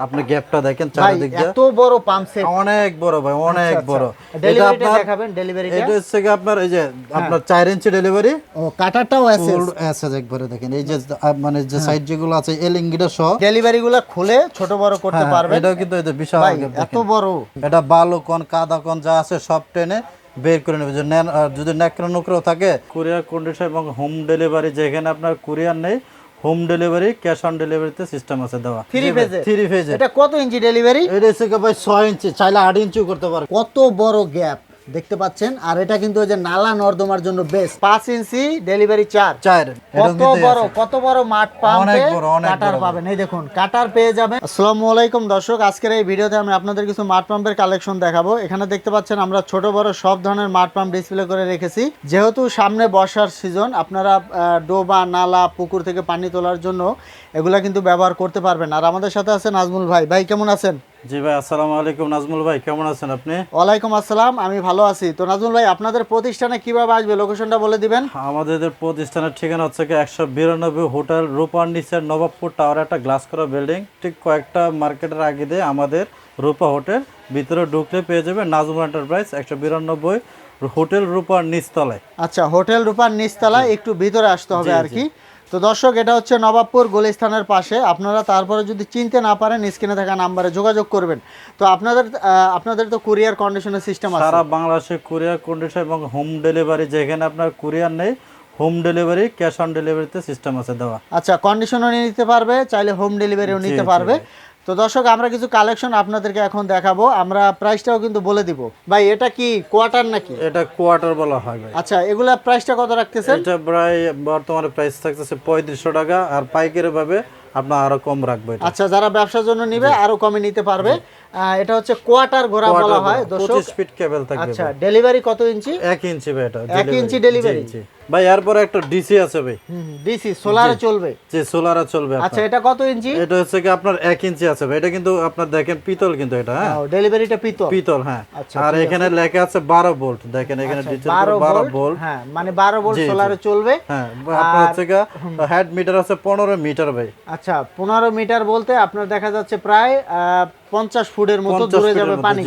আপনি গ্যাপটা দেখেন চারিদিক এত বড় পাম্প সেট অনেক বড় ভাই অনেক বড়। এটা আপনার দেখাবেন ডেলিভারিটা এটা হচ্ছে কি আপনার এই যে আপনার চার ইঞ্চি ডেলিভারি ও কাটারটাও আছে এসএস একবারে দেখেন। এই যে মানে যে সাইড যেগুলো আছে এলিঙ্গিটা সহ। ডেলিভারি গুলা খুলে ছোট বড় করতে হ্যাঁ, পারবেন। এটাও কিন্তু এই যে বিশাল ভাই এত বড়। এটা বালু কোন কাদা কোন যা আছে সব টেনে বের করে নেবে। যদি ন্যাকড়া নুকড়ো থাকে কুরিয়ার কন্ডিশন এবং হোম ডেলিভারি যেখানে আপনার কুরিয়ার নেই হোম ডেলিভারি ক্যাশ অন ডেলিভারিতে সিস্টেম আছে দেওয়া। থ্রি ফেজে থ্রি ফেজে এটা কত ইঞ্চি ডেলিভারি এটা হচ্ছে ভাই ছয় ইঞ্চি চাইলে আট ইঞ্চিও করতে পারে। কত বড় গ্যাপ দেখতে পাচ্ছেন। আর এটা কিন্তু ওই যে নালা নর্দমার জন্য বেস্ট পাঁচ ইঞ্চি ডেলিভারি চার্জ চার কত বড় কত বড় মাঠ পাম্পে কাটার পাবেন। এই দেখুন কাটার পেয়ে যাবেন। আসসালামু আলাইকুম দর্শক আজকের এই ভিডিওতে আমি আপনাদের কিছু মাঠ পাম্পের কালেকশন দেখাবো। এখানে দেখতে পাচ্ছেন আমরা ছোট বড় সব ধরনের মাঠ পাম্প ডিসপ্লে করে রেখেছি। যেহেতু সামনে বর্ষার সিজন আপনারা ডোবা নালা পুকুর থেকে পানি তোলার জন্য এগুলা কিন্তু ব্যবহার করতে পারবেন। আর আমাদের সাথে আছে নাজমুল ভাই। ভাই কেমন আছেন? জি ভাই আসসালামু আলাইকুম। নাজমুল ভাই কেমন আছেন আপনি? ওয়ালাইকুম আসসালাম আমি ভালো আছি। তো নাজমুল ভাই আপনাদের প্রতিষ্ঠানে কীভাবে আসবে? লোকেশনটা বলে দিবেন। আমাদের প্রতিষ্ঠানের ঠিকানা হচ্ছে কি একশো বিরানব্বই হোটেল রূপার নিচের নবাবপুর টাওয়ার একটা গ্লাস করা বিল্ডিং ঠিক কয়েকটা মার্কেটের আগে দিয়ে আমাদের রূপা হোটেল। ভিতরে ঢুকলে পেয়ে যাবে নাজমুল এন্টারপ্রাইজ একশো বিরানব্বই হোটেল রূপার নিচতলায়। আচ্ছা হোটেল রূপার নিচতলায় একটু ভিতরে আসতে হবে আর কি। তো দর্শক এটা হচ্ছে নবাবপুর গোলিস্থানের পাশে। আপনারা তারপরে যদি চিনতে না পারেন স্ক্রিনে থাকা নাম্বারে যোগাযোগ করবেন। তো আপনাদের আপনাদের তো কুরিয়ার কন্ডিশনের সিস্টেম আছে। সারা বাংলাদেশে কুরিয়ার কন্ডিশন এবং হোম ডেলিভারি যেখানে আপনার কুরিয়ার নেই হোম ডেলিভারি ক্যাশ অন ডেলিভারিতে সিস্টেম আছে দেওয়া। আচ্ছা কন্ডিশনও নিতে পারবে চাইলে হোম ডেলিভারিও নিতে পারবে। তো দর্শক আমরা কিছু কালেকশন আপনাদেরকে এখন দেখাবো। আমরা প্রাইসটাও কিন্তু বলে দিব। ভাই এটা কি কোয়ার্টার নাকি? এটা কোয়ার্টার বলা হয় ভাই। আচ্ছা এগুলা প্রাইসটা কত রাখতেছেন? এটা প্রায় বর্তমানে প্রাইস থাকতেছে পঁয়ত্রিশশো টাকা আর পাইকারি ভাবে আপনার আরও কম রাখবে এটা। আচ্ছা যারা ব্যবসার জন্য নিবে আরও কমে নিতে পারবে। এটা হচ্ছে কোয়ার্টার ঘোড়া বলা হয় দর্শক। পঁচিশ ফিট কেবল থাকবে আচ্ছা ডেলিভারি কত ইঞ্চি? এক ইঞ্চি ভাই এটা এক ইঞ্চি delivery? ভাই এরপরে একটা ডিসি আছে ভাই। ডিসি সোলারে চলবে? যে সোলারে চলবে আচ্ছা এটা কত ইঞ্চি? এটা হচ্ছে কি আপনার এক ইঞ্চি আছে ভাই এটা কিন্তু আপনার দেখেন পিতল কিন্তু এটা হ্যাঁ? ডেলিভারিটা পিতল। পিতল হ্যাঁ। আচ্ছা, আর এখানে লেখা আছে বারো ভোল্ট দেখেন এখানে ডিটেল বারো বারো ভোল্ট ভোল্ট। হ্যাঁ মানে বারো ভোল্ট সোলারে চলবে। হ্যাঁ আপনার হচ্ছে কি হেড মিটার আছে পনেরো মিটার ভাই। আচ্ছা পনেরো মিটার বলতে আপনার দেখা যাচ্ছে প্রায় পঞ্চাশ ফুটের মতো দূরে যাবে পানি।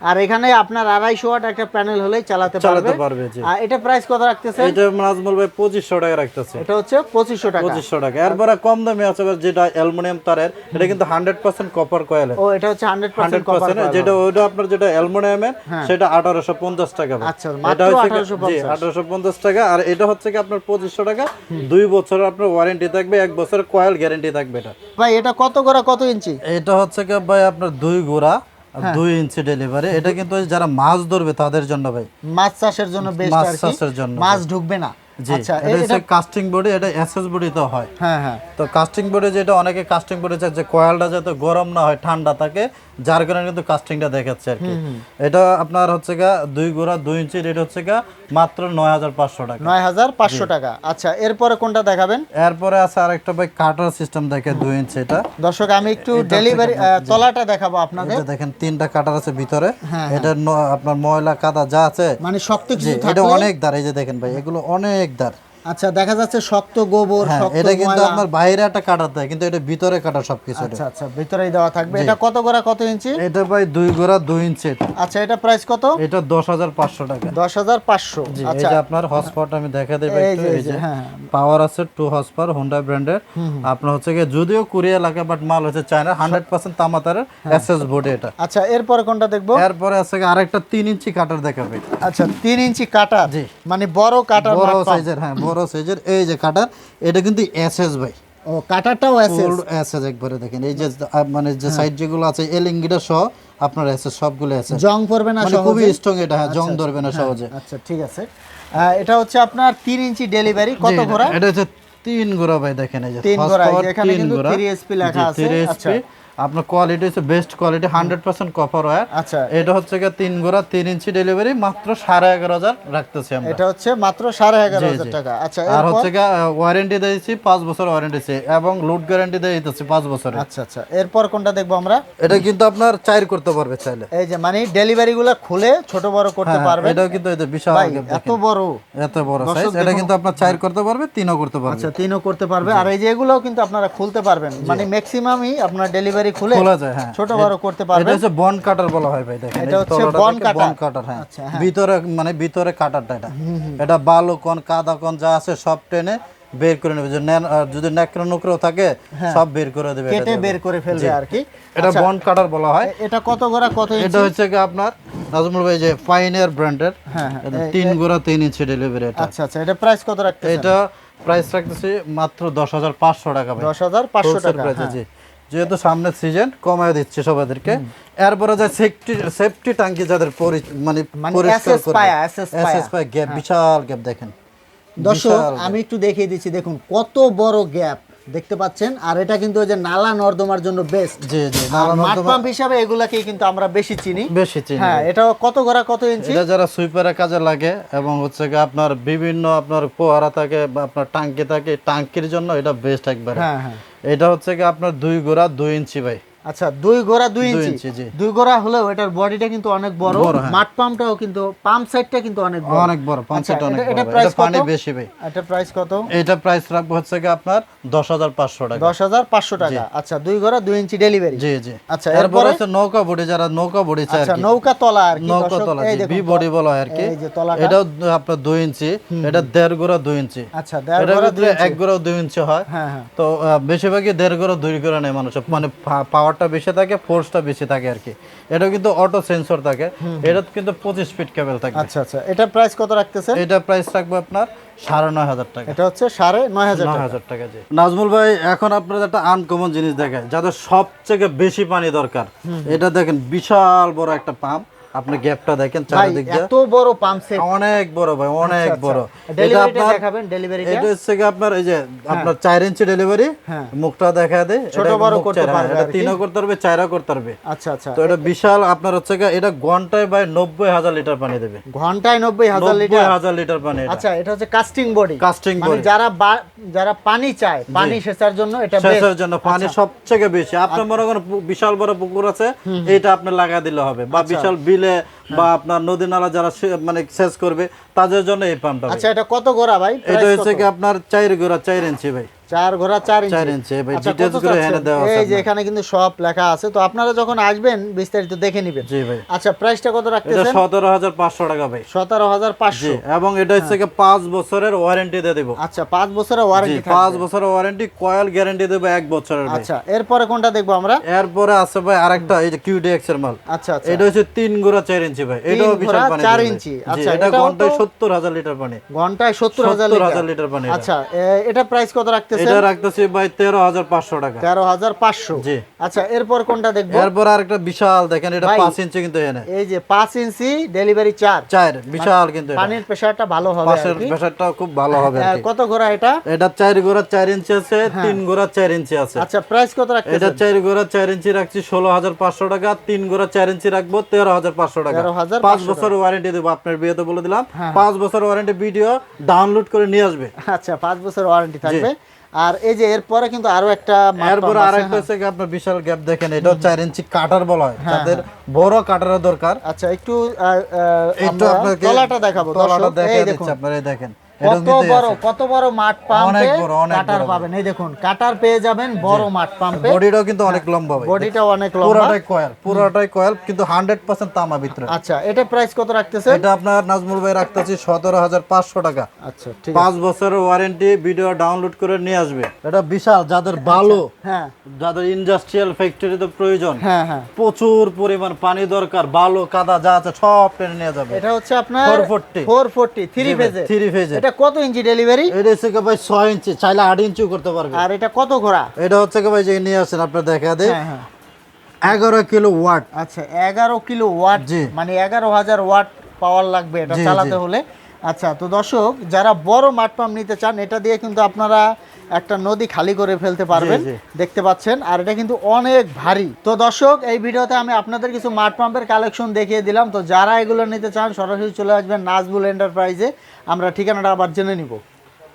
আর এখানে আপনার আড়াইশো ওয়াট একটা প্যানেল হলেই চালাতে পারবে। চালাতে পারবে আর এটা প্রাইস কত রাখতেছে এটা নাজমুল ভাই পঁচিশশো টাকা রাখতেছে। এটা হচ্ছে পঁচিশশো টাকা। পঁচিশশো টাকা। এরপরে কম দামে আছে যেটা অ্যালুমিনিয়াম তারের এটা কিন্তু হান্ড্রেড পার্সেন্ট কপার কয়েলের ও এটা হচ্ছে হান্ড্রেড হান্ড্রেড পার্সেন্ট যেটা ওইটা আপনার যেটা অ্যালুমিনিয়ামের সেটা আঠারোশো পঞ্চাশ টাকা আচ্ছা, এটা হচ্ছে কি- 1850 জি আঠারোশো পঞ্চাশ টাকা। আর এটা হচ্ছে কি আপনার পঁচিশশো টাকা। দুই বছরের আপনার ওয়ারেন্টি থাকবে এক বছরের কয়েল গ্যারেন্টি থাকবে এটা। ভাই এটা কত করে কত ইঞ্চি? এটা হচ্ছে কি ভাই আপনার দুই গোড়া হ্যাঁ। দুই ইঞ্চি ডেলিভারি এটা কিন্তু যারা মাছ ধরবে তাদের জন্য ভাই। মাছ চাষের জন্য মাছ চাষের জন্য মাছ ঢুকবে না। আচ্ছা এটা কাস্টিং বডি এটা এসএস বডি তো হয়। হ্যাঁ হ্যাঁ। তো কাস্টিং বোর্ডে যেটা অনেকে কাস্টিং বোর্ডে চায় যে কয়েলটা যাতে গরম না হয় ঠান্ডা থাকে যার কারণে কিন্তু কাস্টিংটা দেখাচ্ছে আর কি। এটা আপনার হচ্ছে গা দুই গোড়া দুই ইঞ্চি রেট হচ্ছে গা মাত্র নয় হাজার পাঁচশো টাকা। নয় হাজার পাঁচশো টাকা। আচ্ছা এরপরে কোনটা দেখাবেন? এরপরে আছে আরেকটা ভাই কাটার সিস্টেম দেখে দুই ইঞ্চি এটা। দর্শক আমি একটু ডেলিভারি তলাটা দেখাবো আপনাদের। দেখেন তিনটা কাটার আছে ভিতরে। হ্যাঁ, এটা আপনার ময়লা কাদা যা আছে। মানে শক্ত কিছু এটা অনেক এই যে দেখেন ভাই এগুলো অনেক দার আচ্ছা দেখা যাচ্ছে শক্ত গোবর হ্যাঁ এটা কিন্তু আপনার বাইরে একটা কাটার দেয় কিন্তু এটা ভিতরে কাটা সবকিছু আচ্ছা আচ্ছা ভিতরেই দেওয়া থাকবে। এটা কত করে কত ইঞ্চি? এটা ভাই দুই গোড়া দুই ইঞ্চি আচ্ছা এটা প্রাইস কত? এটা দশ হাজার পাঁচশো টাকা। দশ হাজার পাঁচশো। আচ্ছা। আপনার হসপাওয়ার আমি দেখা দেব এই যে, হ্যাঁ, হ্যাঁ। পাওয়ার আছে টু হসপাওয়ার হোন্ডা ব্র্যান্ডের আপনার হচ্ছে গিয়ে যদিও কোরিয়া এলাকা বাট মাল হচ্ছে চায়না হান্ড্রেড পার্সেন্ট তামাতারের এসএস বোর্ডে এটা। আচ্ছা এরপরে কোনটা দেখব? এরপরে আছে আরেকটা তিন ইঞ্চি কাটার দেখাবে। আচ্ছা তিন ইঞ্চি কাটা জি। মানে বড় কাটার বড় সাইজের হ্যাঁ বড় সাইজের এই যে কাটার এটা কিন্তু এসএস ভাই। ও কাটারটাও আছে ফুল এসএস একবারে দেখেন। এই যে মানে যে সাইড যেগুলো আছে এলিঙ্গিটা সহ আপনার এসএস সবগুলো এসএস জং পড়বে না মানে খুবই স্ট্রং এটা হ্যাঁ জং ধরবে না সহজে। আচ্ছা ঠিক আছে। এটা হচ্ছে আপনার তিন ইঞ্চি ডেলিভারি কত ঘোড়া? এটা হচ্ছে তিন গোড়া ভাই দেখেন এই যে তিন power এখানে কিন্তু গোড়া। 3SP লেখা আছে, আচ্ছা। আপনার কোয়ালিটি হচ্ছে best quality hundred percent copper wire আচ্ছা। এটা হচ্ছে গিয়ে তিন গোড়া তিন ইঞ্চি ডেলিভারি মাত্র সাড়ে এগারো হাজার রাখতেছি আমরা। এটা হচ্ছে মাত্র সাড়ে এগারো হাজার টাকা। আচ্ছা আর হচ্ছে গিয়ে ওয়ারেন্টি দিয়েছি পাঁচ বছর ওয়ারেন্টি এবং লুট গ্যারান্টি দিয়ে দিতেছি পাঁচ বছরের আচ্ছা আচ্ছা। এরপর কোনটা দেখব আমরা? এটা কিন্তু আপনার চাইর করতে পারবে চাইলে। এই যে মানে ডেলিভারি গুলো খুলে ছোট বড় করতে হ্যাঁ, পারবে। এটাও কিন্তু যে বিশাল এত বড়। এত বড় সাইজ এটা কিন্তু আপনার চাইর করতে পারবে তিনও করতে পারবে। আচ্ছা তিনও করতে পারবে। আর এই যে এগুলোও কিন্তু আপনারা খুলতে পারবেন। মানে ম্যাক্সিমামই আপনার ডেলিভারি ডেলিভারি খুলে খোলা যায় হ্যাঁ। ছোট বড় করতে এটা হচ্ছে বন কাটার বলা হয় ভাই দেখেন। এটা হচ্ছে বন কাটার। বন কাটার হ্যাঁ। আচ্ছা, হ্যাঁ। ভিতরে মানে ভিতরে কাটারটা এটা। এটা বালু কোন কাদা কোন যা আছে সব টেনে বের করে নেবে। যদি ন্যাকড়া নুকড়ো থাকে সব বের করে দেবে হ্যাঁ। কেটে বের করে ফেলবে আর কি। এটা বন কাটার বলা হয়। এটা কত গোড়া কত এটা হচ্ছে কি আপনার নাজমুল ভাই যে পাইনিয়ার ব্র্যান্ডের হ্যাঁ, হ্যাঁ। তিন গোড়া তিন ইঞ্চি ডেলিভারি এটা। আচ্ছা আচ্ছা। এটা প্রাইস কত রাখতে এটা প্রাইস রাখতেছি মাত্র দশ হাজার পাঁচশো টাকা দশ হাজার পাঁচশো টাকা হ্যাঁ। জি। যেহেতু সামনের সিজন কমায় দিচ্ছে সবাদেরকে এরপরে যে সেফটি সেফটি ট্যাঙ্কি যাদের পরি- মানে মানে পরিষ্কার পায়া। এসএস পায়। গ্যাপ বিশাল গ্যাপ দেখেন। দর্শক আমি একটু দেখিয়ে দিচ্ছি দেখুন কত বড় গ্যাপ দেখতে পাচ্ছেন। আর এটা কিন্তু ওই যে নালা নর্দমার জন্য বেস্ট জি জি নালা নর্দমা পাম্প হিসাবে এগুলাকে কিন্তু আমরা বেশি চিনি। বেশি চিনি। হ্যাঁ এটা কত গড়া কত ইঞ্চি এটা যারা সুইপারের কাজে লাগে এবং হচ্ছে কি আপনার বিভিন্ন আপনার পোহারা থাকে বা আপনার টাঙ্কি থাকে ট্যাঙ্কির জন্য এটা বেস্ট একবার। হ্যাঁ হ্যাঁ। এটা হচ্ছে কি আপনার দুই গোড়া দুই ইঞ্চি ভাই। আচ্ছা দুই গোড়া দুই ইঞ্চি। দুই গোড়া হলেও এটার বডিটা কিন্তু অনেক বড়। মাঠ পাম্পটাও কিন্তু পাম্প সাইডটা কিন্তু অনেক বড়। অনেক বড় আচ্ছা, পাঁচশোটা অনেক এটা- এটা পানি বেশি ভাই। এটা প্রাইস কত? এটা প্রাইস রাখব হচ্ছে কি আপনার দশ হাজার পাঁচশো টাকা। দশ হাজার পাঁচশো টাকা। আচ্ছা দুই গোড়া দুই ইঞ্চি ডেলিভারি জি জি। আচ্ছা, এরপরে? হচ্ছে নৌকা বডি যারা নৌকা বডি চায় আচ্ছা নৌকা তলা আর কি নৌকা তলা বি বডি বলা হয় আর কি। এই যে তলাটা। এটাও আপনার দুই ইঞ্চি এটা দেড় গোড়া দুই ইঞ্চি। আচ্ছা দেড় গোড়া এক গোড়া দুই ইঞ্চি হয়। হ্যাঁ হ্যাঁ। তো বেশিরভাগই দেড় গোড়া দুই গোড়া নেয় মানুষ মানে পাওয়ারটা বেশি থাকে ফোর্সটা বেশি থাকে আর কি। এটা কিন্তু অটো সেন্সর থাকে। এটা কিন্তু পঁচিশ ফিট কেবল থাকে আচ্ছা আচ্ছা। এটা প্রাইস কত রাখতেছে এটা প্রাইস রাখব আপনার সাড়ে নয় হাজার টাকা। এটা হচ্ছে সাড়ে নয় হাজার নয় টাকা। হাজার টাকা জি। নাজমুল ভাই এখন আপনার একটা আনকমন জিনিস দেখায় যাদের সবথেকে বেশি পানি দরকার এটা দেখেন বিশাল বড় একটা পাম্প আপনি গ্যাপটা দেখেন চারিদিক দিয়ে। এত বড় পাম্প সেট অনেক বড় ভাই অনেক বড়। এটা আপনার দেখাবেন ডেলিভারিটা এটা হচ্ছে কি আপনার এই যে আপনার চার ইঞ্চি ডেলিভারি হ্যাঁ। মুখটা দেখা দেয় ছোট বড় করতে হ্যাঁ, পারবে এটা। তিনও করতে পারবে চারও করতে পারবে। আচ্ছা আচ্ছা। তো এটা বিশাল আপনার হচ্ছে কি এটা ঘন্টায় নব্বই হাজার লিটার পানি দেবে। ঘন্টায় নব্বই হাজার নব্বই লিটার? হাজার লিটার পানি এটা। আচ্ছা এটা হচ্ছে কাস্টিং বডি Casting মানে যারা যারা পানি চায় পানি সেচার জন্য এটা best। সেচের জন্য পানি আচ্ছা। সবথেকে বেশি। আপনার মনে করেন বিশাল বড় পুকুর আছে এটা আপনি লাগা দিলে হবে। বা বিশাল বিলে বা আপনার নদী নালা যারা মানে সেচ করবে তাদের জন্য এই পাম্পটা আচ্ছা এটা কত গোড়া ভাই? এটা হচ্ছে কি আপনার চার গোড়া চার ইঞ্চি ভাই। চার ঘোড়া চার ইঞ্চি চার ইঞ্চি, ভাই, আচ্ছা, এই যে এখানে কিন্তু সব লেখা আছে তো আপনারা যখন আসবেন বিস্তারিত দেখে নেবেন। জি ভাই। আচ্ছা প্রাইসটা কত রাখতেছেন? সতেরো হাজার পাঁচশো টাকা ভাই। সতেরো হাজার জি পাঁচশো এবং এটা হচ্ছে কি পাঁচ বছরের ওয়ারেন্টি দিয়ে দেবো। আচ্ছা পাঁচ বছরের জি ওয়ারেন্টি পাঁচ বছরের ওয়ারেন্টি কয়েল গ্যারান্টি দেবো এক বছরের ভাই। আচ্ছা এরপরে কোনটা দেখব আমরা? এরপরে আছে ভাই আরেকটা এই যে কিউডিএক্স এর মাল। আচ্ছা আচ্ছা। এটা হচ্ছে তিন গোড়া চার ইঞ্চি ভাই। এটাও বিশাল পানি চার ইঞ্চি। আচ্ছা, এটা ঘন্টায় তো- সত্তর হাজার লিটার পানি। ঘন্টায় সত্তর হাজার সত্তর লিটার হাজার লিটার। পানি এটা। আচ্ছা এটা প্রাইস কত রাখতেছেন? এটা রাখতেছি ভাই তেরো হাজার পাঁচশো টাকা। তেরো হাজার পাঁচশো? জি। আচ্ছা এরপর কোনটা দেখব? এরপর আরেকটা বিশাল দেখেন এটা ভাই, পাঁচ ইঞ্চি কিন্তু এই যে পাঁচ ইঞ্চি ডেলিভারি চার চার বিশাল কিন্তু পানির প্রেশারটা ভালো হবে পাশের প্রেসারটা খুব ভালো হবে হ্যাঁ, কি। কত ঘোড়া এটা? এটা চার গোড়া চার ইঞ্চি আছে তিন গোড়া চার ইঞ্চি আছে। আচ্ছা প্রাইস কত এটা রাখতেছেন চার গোড়া চার ইঞ্চি রাখছি ষোলো হাজার পাঁচশো টাকা তিন গোড়া চার ইঞ্চি রাখব তেরো হাজার পাঁচশো টাকা। 13,500 পাঁচ বছর ওয়ারেন্টি দেবো আপনার বিয়েতে বলে দিলাম। হ্যাঁ। পাঁচ বছর ওয়ারেন্টি ভিডিও ডাউনলোড করে নিয়ে আসবে। আচ্ছা পাঁচ বছর ওয়ারেন্টি থাকবে। আর এই যে এরপরে কিন্তু আরও একটা এরপরে আর একটা হচ্ছে আপনার বিশাল গ্যাপ দেখেন এটা চার ইঞ্চি কাটার বলা হয়। তাদের বড় কাটারের দরকার। আচ্ছা একটু একটু আমরা আপনাকে তলাটা দেখাবো তলাটা দেখুন। আপনারা এই দেখেন। কত বড় কত বড় মাঠ পাম্পে অনেক বড়, অনেক কাটার পাবেন। এই দেখুন কাটার পেয়ে যাবেন বড় মাঠ পাম্পে বডিটাও কিন্তু অনেক লম্বা ভাই। বডিটা অনেক লম্বা। পুরোটাই কয়েল পুরোটাই কয়েল কিন্তু হান্ড্রেড পার্সেন্ট তামা ভিতরে। আচ্ছা এটা প্রাইস কত রাখতেছেন? এটা আপনার নাজমুল ভাই রাখতেছি সতেরো হাজার পাঁচশো টাকা। আচ্ছা ঠিক পাঁচ বছরের ওয়ারেন্টি ভিডিও ডাউনলোড করে নিয়ে আসবে। এটা বিশাল যাদের ভালো হ্যাঁ। যাদের ইন্ডাস্ট্রিয়াল ফ্যাক্টরিতে প্রয়োজন হ্যাঁ হ্যাঁ। প্রচুর পরিমাণ পানি দরকার বালু কাদা যা আছে সব টেনে নিয়ে যাবে। এটা হচ্ছে আপনার 440 ফোর ফোরটি থ্রি ফেজে থ্রি ফেজে এটা কত ইঞ্চি ডেলিভারি? এটা হচ্ছে কি ভাই ছয় ইঞ্চি চাইলে আট ইঞ্চিও করতে পারবে। আর এটা কত ঘোড়া? এটা হচ্ছে কি ভাই যে নিয়ে আসেন আপনার দেখা দেয় হ্যাঁ হ্যাঁ। এগারো কিলো ওয়াট। আচ্ছা এগারো কিলো ওয়াট মানে এগারো হাজার ওয়াট পাওয়ার লাগবে এটা চালাতে হলে। আচ্ছা তো দর্শক যারা বড় মাঠ পাম্প নিতে চান এটা দিয়ে কিন্তু আপনারা একটা নদী খালি করে ফেলতে পারবেন। দেখতে পাচ্ছেন আর এটা কিন্তু অনেক ভারী। তো দর্শক এই ভিডিওতে আমি আপনাদের কিছু মাঠ পাম্পের কালেকশন দেখিয়ে দিলাম। তো যারা এগুলো নিতে চান সরাসরি চলে আসবেন নাজবুল এন্টারপ্রাইজে। আমরা ঠিকানাটা আবার জেনে নিব।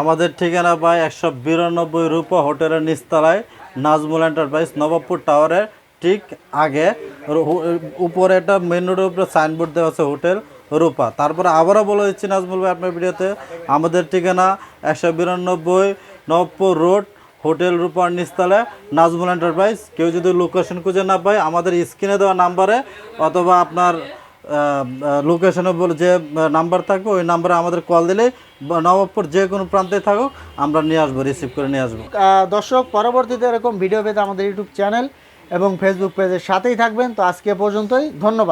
আমাদের ঠিকানা পায় একশো বিরানব্বই রূপা হোটেলের নিচতলায় নাজমুল এন্টারপ্রাইজ নবাবপুর টাওয়ারের ঠিক আগে। উপরে একটা মেন রোডের উপরে সাইনবোর্ড দেওয়া আছে হোটেল রূপা। তারপরে আবারও বলে দিচ্ছি নাজমুল ভাই আপনার ভিডিওতে আমাদের ঠিকানা একশো বিরানব্বই নবপুর রোড, হোটেল রূপার নিস্তালে নাজমুল এন্টারপ্রাইজ। কেউ যদি লোকেশন খুঁজে না পায়, আমাদের স্ক্রিনে দেওয়া নাম্বারে অথবা আপনার লোকেশনে বলে যে নাম্বার থাকবে, ওই নাম্বারে আমাদের কল দিলে নবাবপুর যে কোনো প্রান্তে থাকুক, আমরা নিয়ে আসব রিসিভ করে নিয়ে আসব। দর্শক, পরবর্তীতে এরকম ভিডিও পেতে আমাদের ইউটিউব চ্যানেল এবং ফেসবুক পেজের সাথেই থাকবেন। তো আজকে পর্যন্তই, ধন্যবাদ।